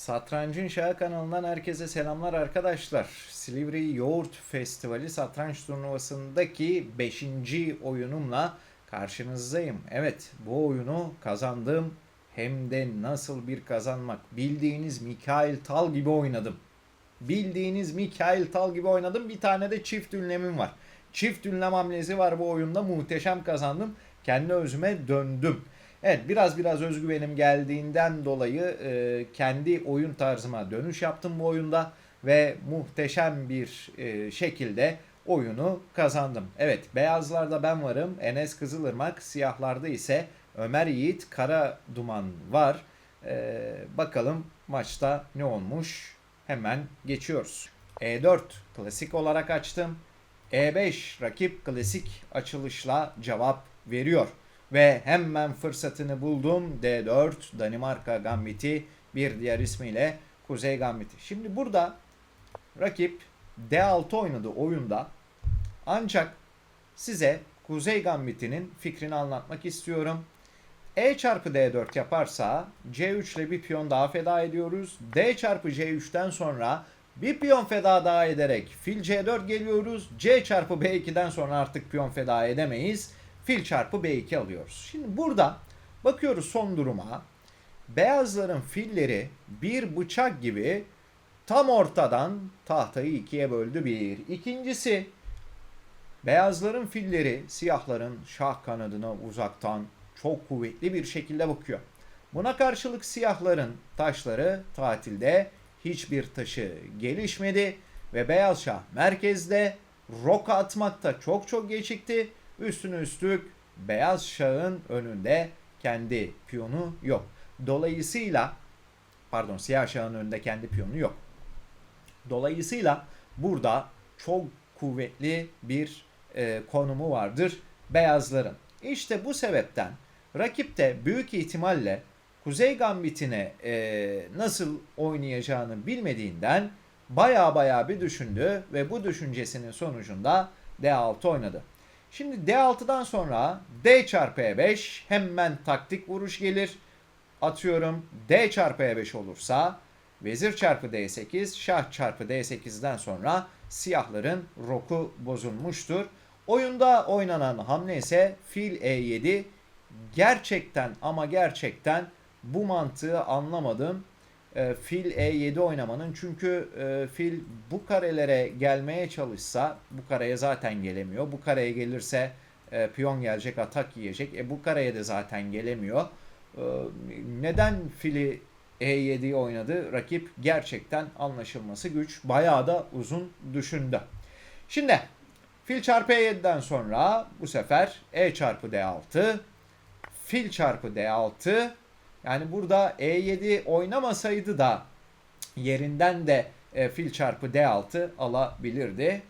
Satrancın Şahı kanalından herkese selamlar arkadaşlar. Silivri Yoğurt Festivali satranç turnuvasındaki 5. oyunumla karşınızdayım. Evet bu oyunu kazandım. Hem de nasıl bir kazanmak. Bildiğiniz Mikail Tal gibi oynadım. Bildiğiniz Mikail Tal gibi oynadım. Bir tane de çift ünlemim var. Çift ünlem hamlesi var bu oyunda. Muhteşem kazandım. Kendi özüme döndüm. Evet biraz biraz özgüvenim geldiğinden dolayı e, kendi oyun tarzıma dönüş yaptım bu oyunda ve muhteşem bir e, şekilde oyunu kazandım. Evet beyazlarda ben varım Enes Kızılırmak siyahlarda ise Ömer Yiğit Kara Duman var. E, bakalım maçta ne olmuş hemen geçiyoruz. E4 klasik olarak açtım. E5 rakip klasik açılışla cevap veriyor. Ve hemen fırsatını buldum. D4 Danimarka Gambiti bir diğer ismiyle Kuzey Gambiti. Şimdi burada rakip D6 oynadı oyunda. Ancak size Kuzey Gambiti'nin fikrini anlatmak istiyorum. E çarpı D4 yaparsa C3 ile bir piyon daha feda ediyoruz. D çarpı C3'ten sonra bir piyon feda daha ederek fil C4 geliyoruz. C çarpı B2'den sonra artık piyon feda edemeyiz. Fil çarpı B2 alıyoruz. Şimdi burada bakıyoruz son duruma. Beyazların filleri bir bıçak gibi tam ortadan tahtayı ikiye böldü bir. İkincisi beyazların filleri siyahların şah kanadına uzaktan çok kuvvetli bir şekilde bakıyor. Buna karşılık siyahların taşları tatilde hiçbir taşı gelişmedi ve beyaz şah merkezde roka atmakta çok çok gecikti. Üstüne üstlük beyaz şahın önünde kendi piyonu yok. Dolayısıyla pardon siyah şahın önünde kendi piyonu yok. Dolayısıyla burada çok kuvvetli bir e, konumu vardır beyazların. İşte bu sebepten rakip de büyük ihtimalle Kuzey Gambit'ine e, nasıl oynayacağını bilmediğinden baya baya bir düşündü ve bu düşüncesinin sonucunda D6 oynadı. Şimdi D6'dan sonra D çarpı E5 hemen taktik vuruş gelir. Atıyorum D çarpı E5 olursa vezir çarpı D8 şah çarpı D8'den sonra siyahların roku bozulmuştur. Oyunda oynanan hamle ise fil E7 gerçekten ama gerçekten bu mantığı anlamadım. E, fil E7 oynamanın çünkü e, fil bu karelere gelmeye çalışsa bu kareye zaten gelemiyor. Bu kareye gelirse e, piyon gelecek atak yiyecek. E, bu kareye de zaten gelemiyor. E, neden fili E7'yi oynadı? Rakip gerçekten anlaşılması güç. Bayağı da uzun düşündü. Şimdi fil çarpı E7'den sonra bu sefer E çarpı D6 fil çarpı D6 yani burada E7 oynamasaydı da yerinden de e, fil çarpı D6 alabilirdi.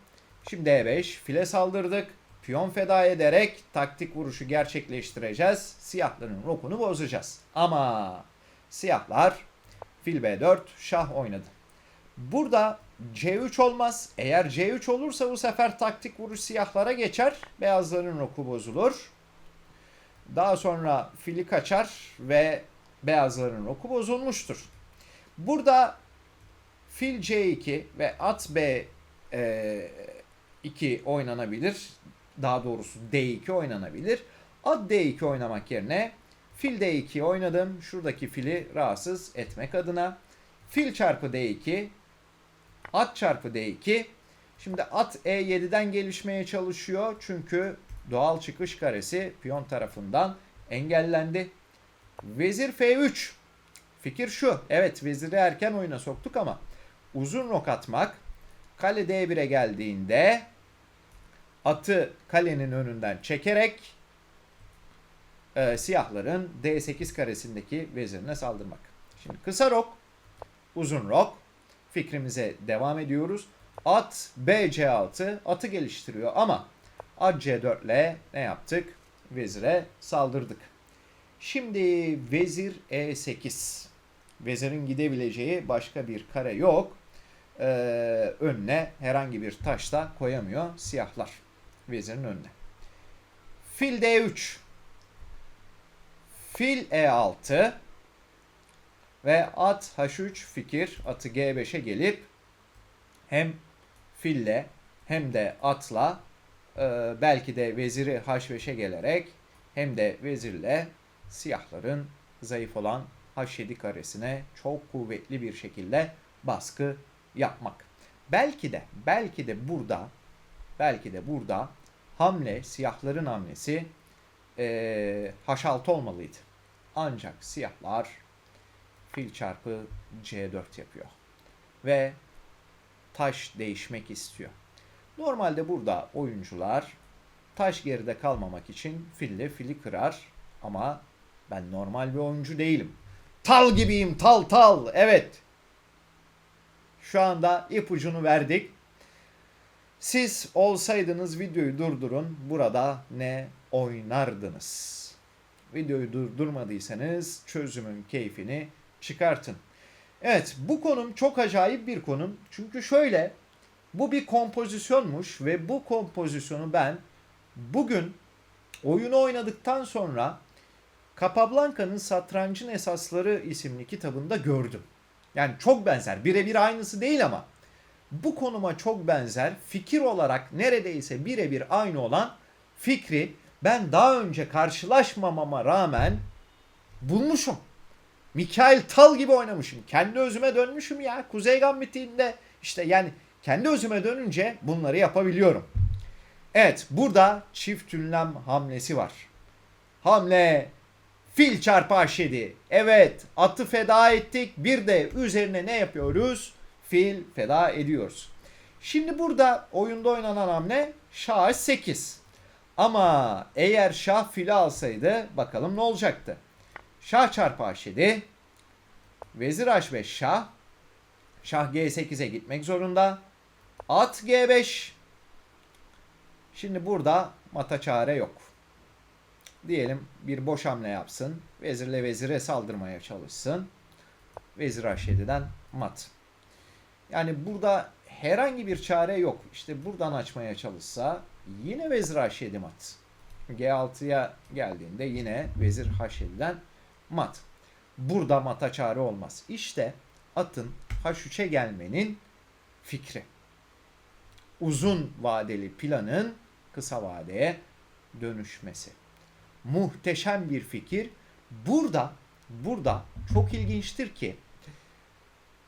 Şimdi E5 file saldırdık. Piyon feda ederek taktik vuruşu gerçekleştireceğiz. Siyahların rokunu bozacağız. Ama siyahlar fil B4 şah oynadı. Burada C3 olmaz. Eğer C3 olursa bu sefer taktik vuruş siyahlara geçer. Beyazların roku bozulur. Daha sonra fili kaçar ve beyazların oku bozulmuştur. Burada fil C2 ve at B2 oynanabilir. Daha doğrusu D2 oynanabilir. At D2 oynamak yerine fil D2 oynadım. Şuradaki fili rahatsız etmek adına. Fil çarpı D2 at çarpı D2 Şimdi at E7'den gelişmeye çalışıyor. Çünkü doğal çıkış karesi piyon tarafından engellendi. Vezir F3. Fikir şu. Evet veziri erken oyuna soktuk ama uzun rok atmak kale D1'e geldiğinde atı kalenin önünden çekerek e, siyahların D8 karesindeki vezirine saldırmak. Şimdi kısa rok, uzun rok fikrimize devam ediyoruz. At BC6 atı geliştiriyor ama at C4 ile ne yaptık? Vezire saldırdık. Şimdi vezir E8. Vezirin gidebileceği başka bir kare yok. Ee, önüne herhangi bir taş da koyamıyor siyahlar. Vezirin önüne. Fil D3. Fil E6. Ve at H3 fikir atı G5'e gelip hem fille hem de atla e, belki de veziri H5'e gelerek hem de vezirle siyahların zayıf olan H7 karesine çok kuvvetli bir şekilde baskı yapmak. Belki de belki de burada belki de burada hamle siyahların hamlesi e, H6 olmalıydı. Ancak siyahlar fil çarpı C4 yapıyor. Ve taş değişmek istiyor. Normalde burada oyuncular taş geride kalmamak için fille fili kırar ama ben normal bir oyuncu değilim. Tal gibiyim tal tal evet. Şu anda ipucunu verdik. Siz olsaydınız videoyu durdurun. Burada ne oynardınız? Videoyu durdurmadıysanız çözümün keyfini çıkartın. Evet bu konum çok acayip bir konum. Çünkü şöyle bu bir kompozisyonmuş ve bu kompozisyonu ben bugün oyunu oynadıktan sonra Capablanca'nın Satrancın Esasları isimli kitabında gördüm. Yani çok benzer. Birebir aynısı değil ama bu konuma çok benzer. Fikir olarak neredeyse birebir aynı olan fikri ben daha önce karşılaşmamama rağmen bulmuşum. Mikael Tal gibi oynamışım. Kendi özüme dönmüşüm ya. Kuzey Gambit'inde işte yani kendi özüme dönünce bunları yapabiliyorum. Evet burada çift ünlem hamlesi var. Hamle fil çarpı h7. Evet atı feda ettik. Bir de üzerine ne yapıyoruz? Fil feda ediyoruz. Şimdi burada oyunda oynanan hamle şah 8. Ama eğer şah fili alsaydı bakalım ne olacaktı? Şah çarpı h7. Vezir h5 şah. Şah g8'e gitmek zorunda. At g5. Şimdi burada mata çare yok. Diyelim bir boş hamle yapsın. Vezirle vezire saldırmaya çalışsın. Vezir h7'den mat. Yani burada herhangi bir çare yok. İşte buradan açmaya çalışsa yine vezir h7 mat. G6'ya geldiğinde yine vezir h7'den mat. Burada mata çare olmaz. İşte atın h3'e gelmenin fikri. Uzun vadeli planın kısa vadeye dönüşmesi. Muhteşem bir fikir. Burada burada çok ilginçtir ki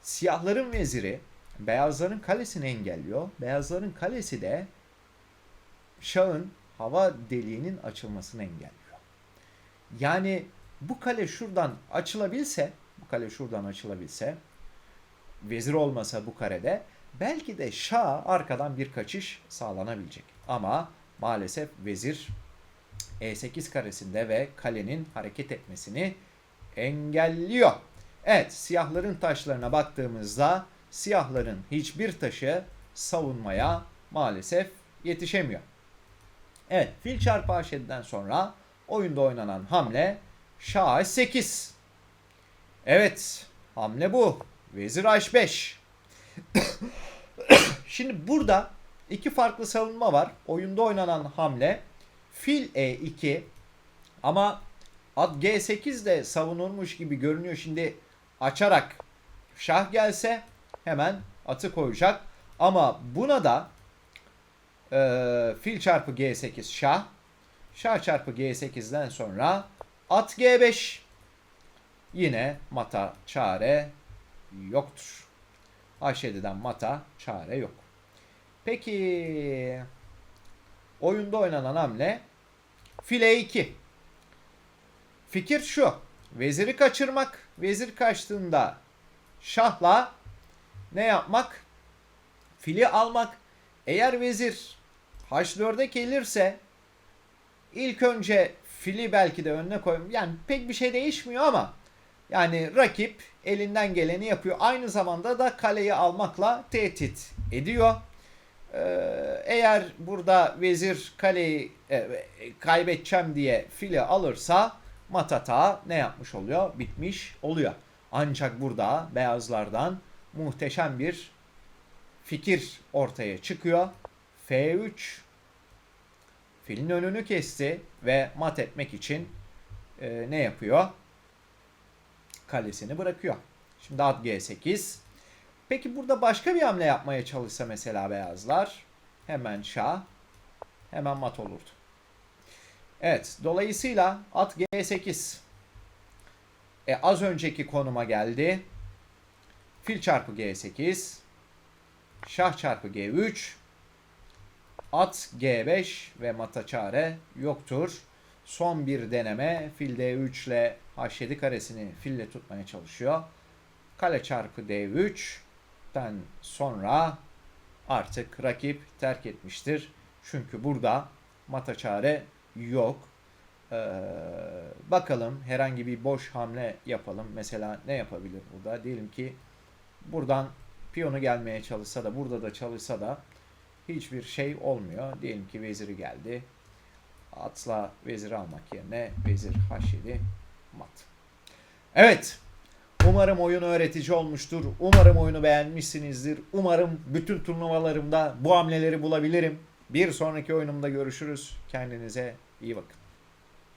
siyahların veziri beyazların kalesini engelliyor. Beyazların kalesi de şahın hava deliğinin açılmasını engelliyor. Yani bu kale şuradan açılabilse, bu kale şuradan açılabilse, vezir olmasa bu karede belki de şah arkadan bir kaçış sağlanabilecek. Ama maalesef vezir E8 karesinde ve kalenin hareket etmesini engelliyor. Evet siyahların taşlarına baktığımızda siyahların hiçbir taşı savunmaya maalesef yetişemiyor. Evet fil çarpı h7'den sonra oyunda oynanan hamle şah 8. Evet hamle bu. Vezir h5. Şimdi burada iki farklı savunma var. Oyunda oynanan hamle fil e2 ama at g8 de savunulmuş gibi görünüyor. Şimdi açarak şah gelse hemen atı koyacak. Ama buna da e, fil çarpı g8 şah. Şah çarpı g8'den sonra at g5. Yine mata çare yoktur. H7'den mata çare yok. Peki oyunda oynanan hamle file 2. Fikir şu. Veziri kaçırmak. Vezir kaçtığında şahla ne yapmak? Fili almak. Eğer vezir H4'e gelirse ilk önce fili belki de önüne koyayım. Yani pek bir şey değişmiyor ama yani rakip elinden geleni yapıyor. Aynı zamanda da kaleyi almakla tehdit ediyor. Ee, eğer burada vezir kaleyi e, kaybedeceğim diye fili alırsa Matata ne yapmış oluyor? Bitmiş oluyor. Ancak burada beyazlardan muhteşem bir fikir ortaya çıkıyor. F3 filin önünü kesti ve mat etmek için e, ne yapıyor? kalesini bırakıyor. Şimdi at G8. Peki burada başka bir hamle yapmaya çalışsa mesela beyazlar. Hemen şah. Hemen mat olurdu. Evet. Dolayısıyla at G8. E, az önceki konuma geldi. Fil çarpı G8. Şah çarpı G3. At G5 ve mata çare yoktur. Son bir deneme. Fil D3 ile H7 karesini fille tutmaya çalışıyor. Kale çarpı D3'ten sonra artık rakip terk etmiştir. Çünkü burada mata çare yok. Ee, bakalım herhangi bir boş hamle yapalım. Mesela ne yapabilir burada? Diyelim ki buradan piyonu gelmeye çalışsa da burada da çalışsa da hiçbir şey olmuyor. Diyelim ki veziri geldi. Atla veziri almak yerine vezir H7 mat. Evet. Umarım oyun öğretici olmuştur. Umarım oyunu beğenmişsinizdir. Umarım bütün turnuvalarımda bu hamleleri bulabilirim. Bir sonraki oyunumda görüşürüz. Kendinize iyi bakın.